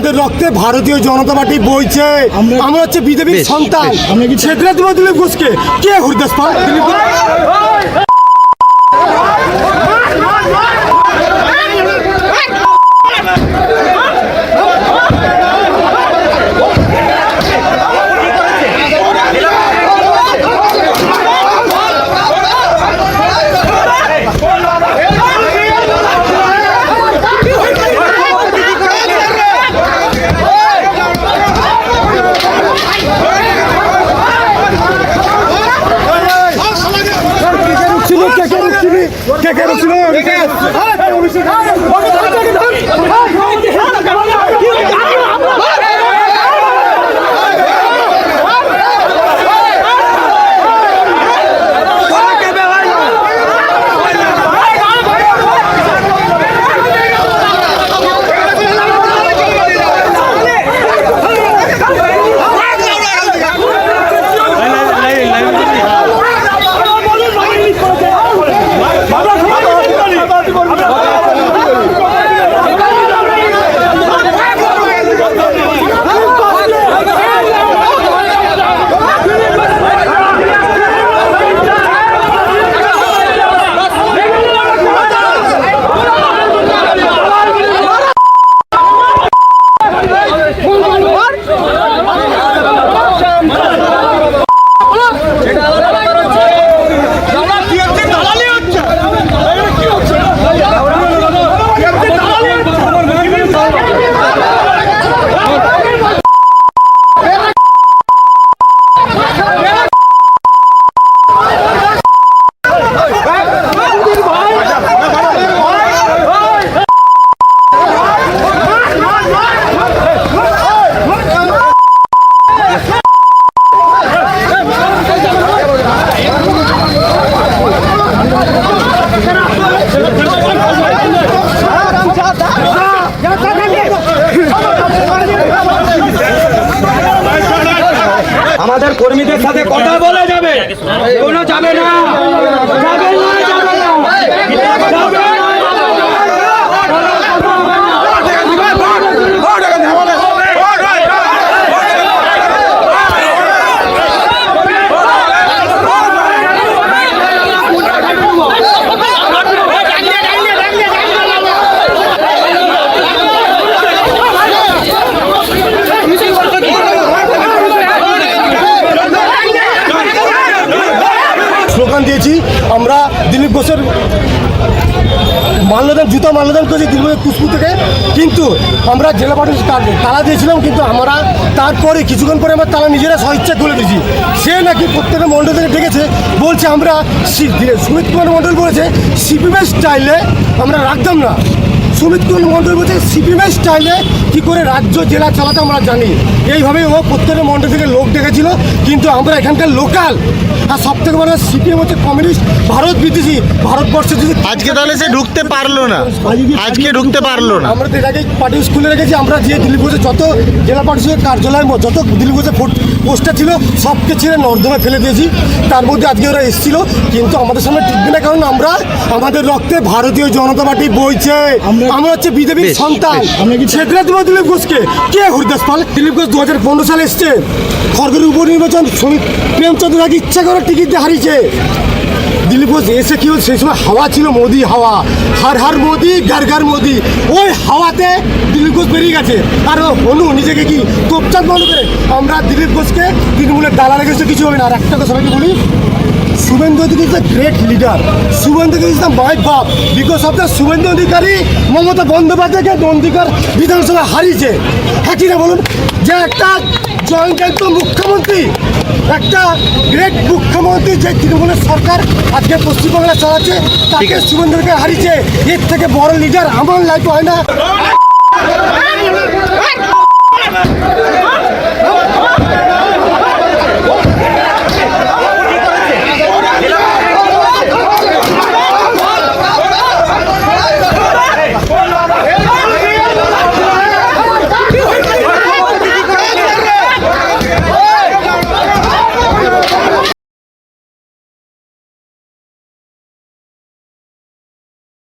আমাদের রক্তে ভারতীয় জনতা পার্টি বইছে। আমরা- হচ্ছে বিজেপির সন্তান। দেবো দিলীপ ঘোষকে। কে হরিদাস পাল? দিলীপ কে কে রুখছিলি কে কে আমাদের কর্মীদের সাথে কথা বলে যাবে। কোনো যাবে না। যাবে না। মাল্যদান, জুতো মাল্যদান করেছি দীর্ঘদিন কুসপুর থেকে। কিন্তু আমরা জেলা পাঠিয়েছি তালা দিয়েছিলাম, কিন্তু আমরা তারপরে কিছুক্ষণ পরে আমরা তালা নিজেরা স্বইচ্ছা খুলে দিয়েছি। সে নাকি প্রত্যেকটা মণ্ডল থেকে ডেকেছে, বলছে আমরা সুমিত কুমার মণ্ডল বলেছে সিপিএম স্টাইলে আমরা রাখতাম না। সুমিত কুমার মণ্ডল বলছে সিপিএম স্টাইলে কী করে রাজ্য জেলা চালাতে আমরা জানি। এইভাবে ও প্রত্যেকটা মণ্ডল থেকে লোক ডেকেছিল কিন্তু আমরা এখানকার লোকাল আর সব থেকে বড় সিপিএম হচ্ছে কমিউনিস্ট ভারত বিদেশি ভারতবর্ষে যদি আজকে তাহলে সে ঢুকতে পারল না। আজকে ঢুকতে পারল না। আমরা তো এর আগে পার্টি স্কুলে রেখেছি আমরা যে দিলীপ ঘোষের যত জেলা পরিষদের কার্যালয় যত দিলীপ ঘোষের পোস্টার ছিল সবকে ছেড়ে নর্দমায় ফেলে দিয়েছি। তার মধ্যে আজকে ওরা এসেছিল কিন্তু আমাদের সামনে টিকবে না কারণ আমরা আমাদের রক্তে ভারতীয় জনতা পার্টি বইছে। আমরা- হচ্ছে বিজেপির সন্তান। বেশ। দিলীপ ঘোষকে। কে হরিদাস পাল? দিলীপ ঘোষ দু হাজার পনেরো সালে এসছে। খড়গের উপনির্বাচন শ্রমিক প্রেমচন্দ্র রাগে ইচ্ছা করে টিকিট দিয়ে হারিয়েছে। দিলীপ ঘোষ এসে কি সেই সময় হাওয়া ছিল, মোদি হাওয়া। হার হার মোদি, গার গার মোদি। ওই হাওয়াতে দিলীপ ঘোষ বেরিয়ে গেছে। আর হনু নিজেকে কি তোপচাঁদ মনে করে আমরা দিলীপ ঘোষকে তৃণমূলের দালা রেখেছে কিছু হবে না। আর একটা কথা সবাইকে বলি Suvendu Adhikari is the great leader Suvendu Adhikari is the my বাপ। Because of the Suvendu Adhikari Mamata বন্দ্যোপাধ্যায়কে নন্দিকার বিধানসভা হারিয়েছে। হ্যাঁ কি না বলুন যে একটা জয়ন্তন্ত মুখ্যমন্ত্রী একটা গ্রেট মুখ্যমন্ত্রী যে তৃণমূলের সরকার আজকে পশ্চিমবাংলা চালাচ্ছে তাকে শুভেন্দুকে হারিয়েছে। এর থেকে বড় লিডার আমার লাইফে হয় না।